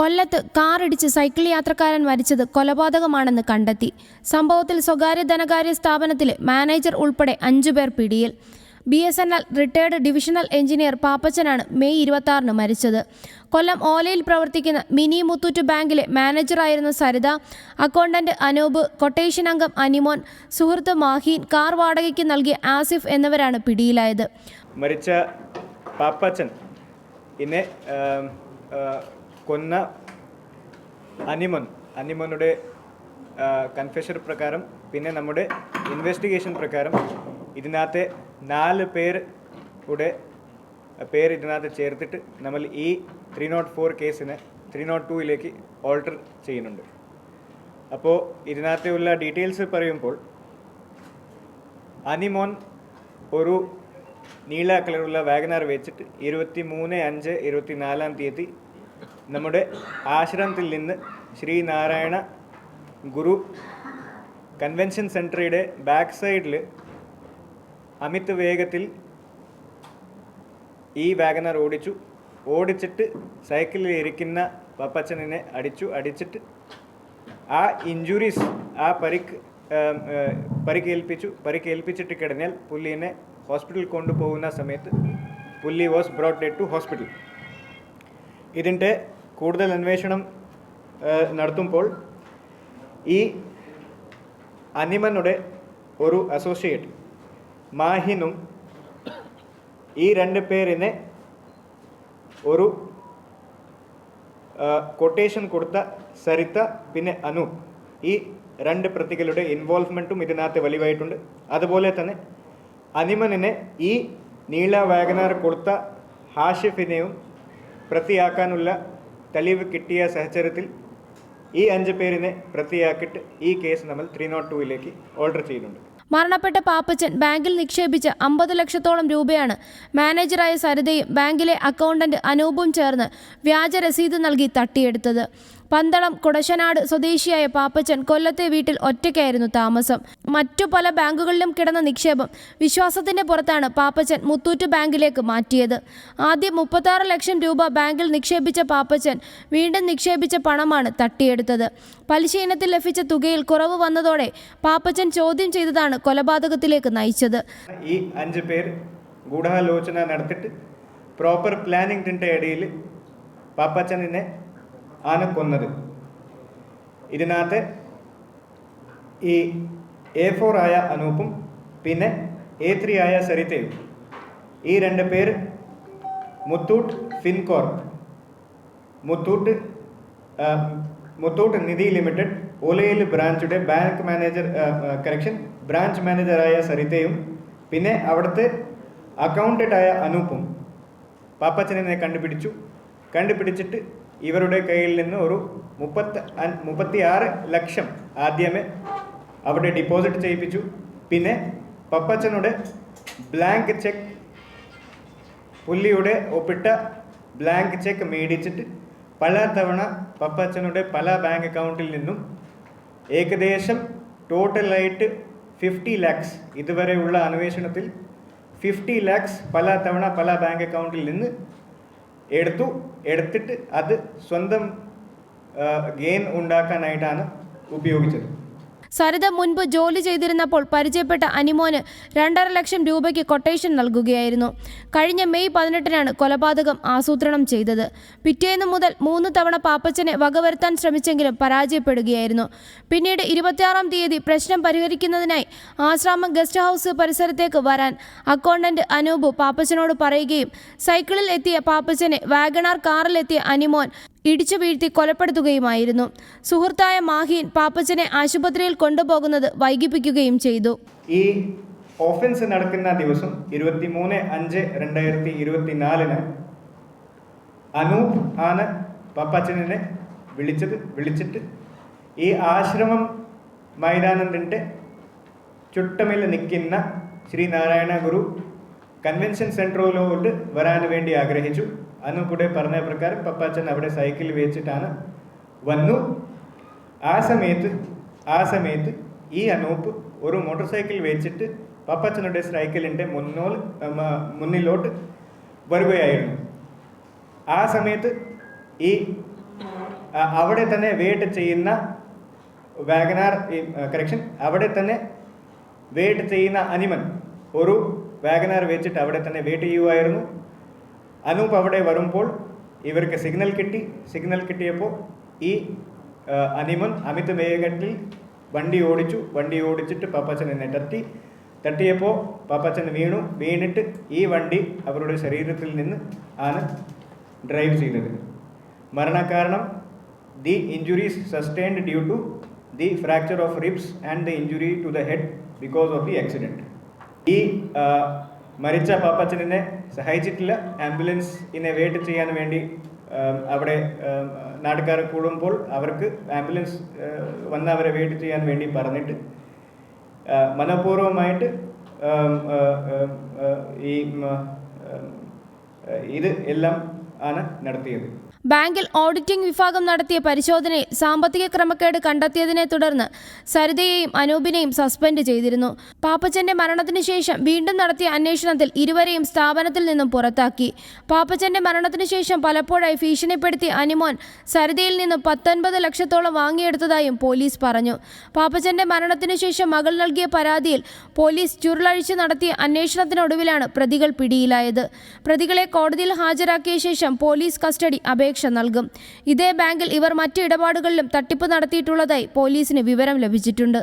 കൊല്ലത്ത് കാറിടിച്ച് സൈക്കിൾ യാത്രക്കാരൻ മരിച്ചത് കൊലപാതകമാണെന്ന് കണ്ടെത്തി. സംഭവത്തിൽ സ്വകാര്യ ധനകാര്യ സ്ഥാപനത്തിലെ മാനേജർ ഉൾപ്പെടെ അഞ്ചുപേർ പിടിയിൽ. B S N L retired divisional engineer പാപ്പച്ചനാണ് May ഇരുപത്തി മരിച്ചത്. കൊല്ലം ഓലയിൽ പ്രവർത്തിക്കുന്ന മിനി മുത്തൂറ്റ് ബാങ്കിലെ മാനേജറായിരുന്ന സരിത. അക്കൗണ്ടന്റ് അനൂപ് കൊട്ടേഷൻ അംഗം അനിമോൻ സുഹൃത്ത് മാഹീൻ കാർ വാടകയ്ക്ക് നൽകിയ ആസിഫ് എന്നിവരാണ് പിടിയിലായത്. മരിച്ച പാപ്പച്ചൻ കൊന്ന അനിമൻ. അനിമനുടെ കൺഫെഷൻ പ്രകാരം പിന്നെ നമ്മുടെ ഇൻവെസ്റ്റിഗേഷൻ പ്രകാരം ഇതിനകത്തെ നാല് പേരുടെ പേര് ഇതിനകത്ത് ചേർത്തിട്ട് നമ്മൾ ഈ ത്രീ നോട്ട് ഫോർ കേസിനെ ത്രീ നോട്ട് ടൂയിലേക്ക് ഓൾട്ടർ ചെയ്യുന്നുണ്ട്. അപ്പോൾ ഇതിനകത്തുള്ള ഡീറ്റെയിൽസ് പറയുമ്പോൾ അനിമോൻ ഒരു നീല കളറുള്ള വാഗനാർ വെച്ചിട്ട് ഇരുപത്തി മൂന്ന് അഞ്ച് ഇരുപത്തി നാലാം തീയതി നമ്മുടെ ആശ്രമത്തിൽ നിന്ന് ശ്രീനാരായണ ഗുരു കൺവെൻഷൻ സെന്ററിയുടെ ബാക്ക് സൈഡിൽ അമിത് വേഗത്തിൽ ഈ വാഗനർ ഓടിച്ചു. ഓടിച്ചിട്ട് സൈക്കിളിൽ ഇരിക്കുന്ന പപ്പച്ചനെ അടിച്ചു. അടിച്ചിട്ട് ആ ഇഞ്ചുറീസ് ആ പരിക്ക് പരിക്കേൽപ്പിച്ചു. പരിക്കേൽപ്പിച്ചിട്ട് കിടന്നാൽ പുല്ലിനെ ഹോസ്പിറ്റലിൽ കൊണ്ടുപോകുന്ന സമയത്ത് പുല്ലി was brought dead to hospital. ഇതിന്റെ കൂടുതൽ അന്വേഷണം നടത്തുമ്പോൾ ഈ അനിമനുടെ ഒരു അസോസിയേറ്റ് മാഹിനും ഈ രണ്ട് പേരിനെ ഒരു കൊട്ടേഷൻ കൊടുത്ത സരിത പിന്നെ അനു ഈ രണ്ട് പ്രതികളുടെ ഇൻവോൾവ്മെന്റും ഇതിനകത്ത് വലിവായിട്ടുണ്ട് അതുപോലെ തന്നെ അനിമനിനെ ഈ നീല വാഗനാർ കൊടുത്ത ഹാഷിഫിനെയും പ്രതിയാക്കാനുള്ള തെളിവ് കിട്ടിയ സാഹചര്യത്തിൽ ഈ അഞ്ച് പേരിനെ പ്രതിയാക്കിയിട്ട് ഈ കേസ് നമ്മൾ ത്രീ നോട്ട് ടൂയിലേക്ക് ഓർഡർ ചെയ്യുന്നുണ്ട്. മരണപ്പെട്ട പാപ്പച്ചൻ ബാങ്കിൽ നിക്ഷേപിച്ച അമ്പത് ലക്ഷത്തോളം രൂപയാണ് മാനേജറായ സരിതയും ബാങ്കിലെ അക്കൗണ്ടന്റ് അനൂപും ചേർന്ന് വ്യാജ രസീത് നൽകി തട്ടിയെടുത്തത്. പന്തളം കുടശനാട് സ്വദേശിയായ പാപ്പച്ചൻ കൊല്ലത്തെ വീട്ടിൽ ഒറ്റയ്ക്കായിരുന്നു താമസം. മറ്റു പല ബാങ്കുകളിലും കിടന്ന നിക്ഷേപം വിശ്വാസത്തിന്റെ പുറത്താണ് പാപ്പച്ചൻ മുത്തൂറ്റ് ബാങ്കിലേക്ക് മാറ്റിയത്. ആദ്യം മുപ്പത്താറ് ലക്ഷം രൂപ ബാങ്കിൽ നിക്ഷേപിച്ച പാപ്പച്ചൻ വീണ്ടും നിക്ഷേപിച്ച പണമാണ് തട്ടിയെടുത്തത്. പലിശ ഇനത്തിൽ ലഭിച്ച തുകയിൽ കുറവ് വന്നതോടെ പാപ്പച്ചൻ ചോദ്യം ചെയ്തതാണ് കൊലപാതകത്തിലേക്ക് നയിച്ചത്. ഈ അഞ്ച് പേർ ഗൂഢാലോചന നടത്തിയിട്ട് പ്രോപ്പർ പ്ലാനിംഗ് ഇടയിൽ പാപ്പച്ചനെ ആണ് കൊന്നത്. ഇതിനകത്ത് ഈ എ ഫോർ ആയ അനൂപും പിന്നെ എ ത്രീ ആയ സരിതയും. ഈ രണ്ട് പേര് മുത്തൂട്ട് ഫിൻകോർപ്പ്. മുത്തൂട്ട് മുത്തൂട്ട് നിധി ലിമിറ്റഡ് ഓലയിൽ ബ്രാഞ്ചുടെ ബാങ്ക് മാനേജർ കറക്ഷൻ ബ്രാഞ്ച് മാനേജറായ സരിതയും പിന്നെ അവിടുത്തെ അക്കൗണ്ടന്റായ അനൂപും. പാപ്പച്ചനെ കണ്ടുപിടിച്ചു. കണ്ടുപിടിച്ചിട്ട് ഇവരുടെ കയ്യിൽ നിന്ന് ഒരു മുപ്പത്തി മുപ്പത്തി ആറ് ലക്ഷം ആദ്യമേ അവിടെ ഡിപ്പോസിറ്റ് ചെയ്യിപ്പിച്ചു. പിന്നെ പപ്പച്ചനുടെ ബ്ലാങ്ക് ചെക്ക് പുല്ലിയുടെ ഒപ്പിട്ട ബ്ലാങ്ക് ചെക്ക് മേടിച്ചിട്ട് പല തവണ പപ്പച്ചനുടെ പല ബാങ്ക് അക്കൗണ്ടിൽ നിന്നും ഏകദേശം ടോട്ടലായിട്ട് ഫിഫ്റ്റി ലാക്സ് ഇതുവരെയുള്ള അന്വേഷണത്തിൽ ഫിഫ്റ്റി ലാക്സ് പല തവണ പല ബാങ്ക് അക്കൗണ്ടിൽ നിന്ന് എടുത്തു എടുത്തിട്ട് അത് സ്വന്തം ഗെയിൻ ഉണ്ടാക്കാനായിട്ടാണ് ഉപയോഗിച്ചത്. സരിത മുൻപ് ജോലി ചെയ്തിരുന്നപ്പോൾ പരിചയപ്പെട്ട അനിമോന് രണ്ടര ലക്ഷം രൂപയ്ക്ക് കൊട്ടേഷൻ നൽകുകയായിരുന്നു. കഴിഞ്ഞ മെയ് പതിനെട്ടിനാണ് കൊലപാതകം ആസൂത്രണം ചെയ്തത്. പിറ്റേന്ന് മുതൽ മൂന്ന് തവണ പാപ്പച്ചനെ വകവരുത്താൻ ശ്രമിച്ചെങ്കിലും പരാജയപ്പെടുകയായിരുന്നു. പിന്നീട് ഇരുപത്തിയാറാം തീയതി പ്രശ്നം പരിഹരിക്കുന്നതിനായി ആശ്രാമം ഗസ്റ്റ് ഹൗസ് പരിസരത്തേക്ക് വരാൻ അക്കൗണ്ടന്റ് അനൂപ് പാപ്പച്ചനോട് പറയുകയും സൈക്കിളിൽ എത്തിയ പാപ്പച്ചനെ വാഗണാർ കാറിലെത്തിയ അനിമോൻ ഇടിച്ചു വീഴ്ത്തി കൊലപ്പെടുത്തുകയുമായിരുന്നു. സുഹൃത്തായ മാഹീൻ പാപ്പച്ചനെ ആശുപത്രിയിൽ കൊണ്ടുപോകുന്നത് വൈകിപ്പിക്കുകയും ചെയ്തു. ഈ ഓഫൻസ് നടക്കുന്ന ദിവസം ഇരുപത്തി മൂന്ന് അഞ്ച് രണ്ടായിരത്തി ഇരുപത്തി നാലിന് അനൂപ് ആണ് പാപ്പച്ചനെ വിളിച്ചത് വിളിച്ചിട്ട് ഈ ആശ്രമം മൈതാനത്തിന്റെ ചുട്ടമിൽ നിൽക്കുന്ന ശ്രീനാരായണ ഗുരു കൺവെൻഷൻ സെന്ററിലോട്ട് വരാൻ വേണ്ടി ആഗ്രഹിച്ചു. അന്ന് കൂടെ പറഞ്ഞ പ്രകാരം പപ്പാച്ചൻ അവിടെ സൈക്കിൾ വെച്ചിട്ടാണ് വന്നു. ആ സമയത്ത് ആ സമയത്ത് ഈ അനൂപ് ഒരു മോട്ടോർ സൈക്കിൾ വെച്ചിട്ട് പപ്പാച്ചനുടെ സൈക്കിളിന്റെ ആ, മുന്നിലോട്ട് വരികയായിരുന്നു. ആ സമയത്ത് ഈ അവിടെ തന്നെ വെയിറ്റ് ചെയ്യുന്ന വാഗനാർ കറക്ഷൻ അവിടെ തന്നെ വെയിറ്റ് ചെയ്യുന്ന അനിമൻ ഒരു വാഗനാർ വെച്ചിട്ട് അവിടെ തന്നെ വെയിറ്റ് ചെയ്യുമായിരുന്നു അനൂപ് അവിടെ വരുമ്പോൾ ഇവർക്ക് സിഗ്നൽ കിട്ടി. സിഗ്നൽ കിട്ടിയപ്പോൾ ഈ അനിമൻ അമിത് വേഗത്തിൽ വണ്ടി ഓടിച്ചു. വണ്ടി ഓടിച്ചിട്ട് പാപ്പാച്ചൻ എന്നെ തട്ടി. തട്ടിയപ്പോൾ പാപ്പാച്ചൻ വീണു. വീണിട്ട് ഈ വണ്ടി അവരുടെ ശരീരത്തിൽ നിന്ന് ആണ് ഡ്രൈവ് ചെയ്തത്. മരണകാരണം the injuries sustained due to the fracture of ribs and the injury to the head because of the accident ഈ മരിച്ച പാപ്പച്ചനെ സഹായിച്ചിട്ടില്ല. ആംബുലൻസിനെ വെയിറ്റ് ചെയ്യാൻ വേണ്ടി അവിടെ നാട്ടുകാർ കൂടുമ്പോൾ അവർക്ക് ആംബുലൻസ് വന്ന് അവരെ വെയിറ്റ് ചെയ്യാൻ വേണ്ടി പറഞ്ഞിട്ട് മനഃപൂർവമായിട്ട് ഈ ഇത് എല്ലാം ആണ് നടത്തിയത്. ബാങ്കിൽ ഓഡിറ്റിംഗ് വിഭാഗം നടത്തിയ പരിശോധനയിൽ സാമ്പത്തിക ക്രമക്കേട് കണ്ടെത്തിയതിനെ തുടർന്ന് സരിതയെയും അനൂപിനെയും സസ്പെൻഡ് ചെയ്തിരുന്നു. പാപ്പച്ചന്റെ മരണത്തിന് ശേഷം വീണ്ടും നടത്തിയ അന്വേഷണത്തിൽ ഇരുവരെയും സ്ഥാപനത്തിൽ നിന്നും പുറത്താക്കി. പാപ്പച്ചന്റെ മരണത്തിന് ശേഷം പലപ്പോഴായി ഭീഷണിപ്പെടുത്തിയ അനിമോൻ സരിതയിൽ നിന്നും പത്തൊൻപത് ലക്ഷത്തോളം വാങ്ങിയെടുത്തതായും പോലീസ് പറഞ്ഞു. പാപ്പച്ചന്റെ മരണത്തിന് ശേഷം മകൾ നൽകിയ പരാതിയിൽ പോലീസ് ചുരുളഴിച്ച് നടത്തിയ അന്വേഷണത്തിനൊടുവിലാണ് പ്രതികൾ പിടിയിലായത്. പ്രതികളെ കോടതിയിൽ ഹാജരാക്കിയ ശേഷം പോലീസ് കസ്റ്റഡി അപേക്ഷ നൽകും. ഇതേ ബാങ്കിൽ ഇവർ മറ്റു ഇടപാടുകളിലും തട്ടിപ്പ് നടത്തിയിട്ടുള്ളതായി പോലീസിന് വിവരം ലഭിച്ചിട്ടുണ്ട്.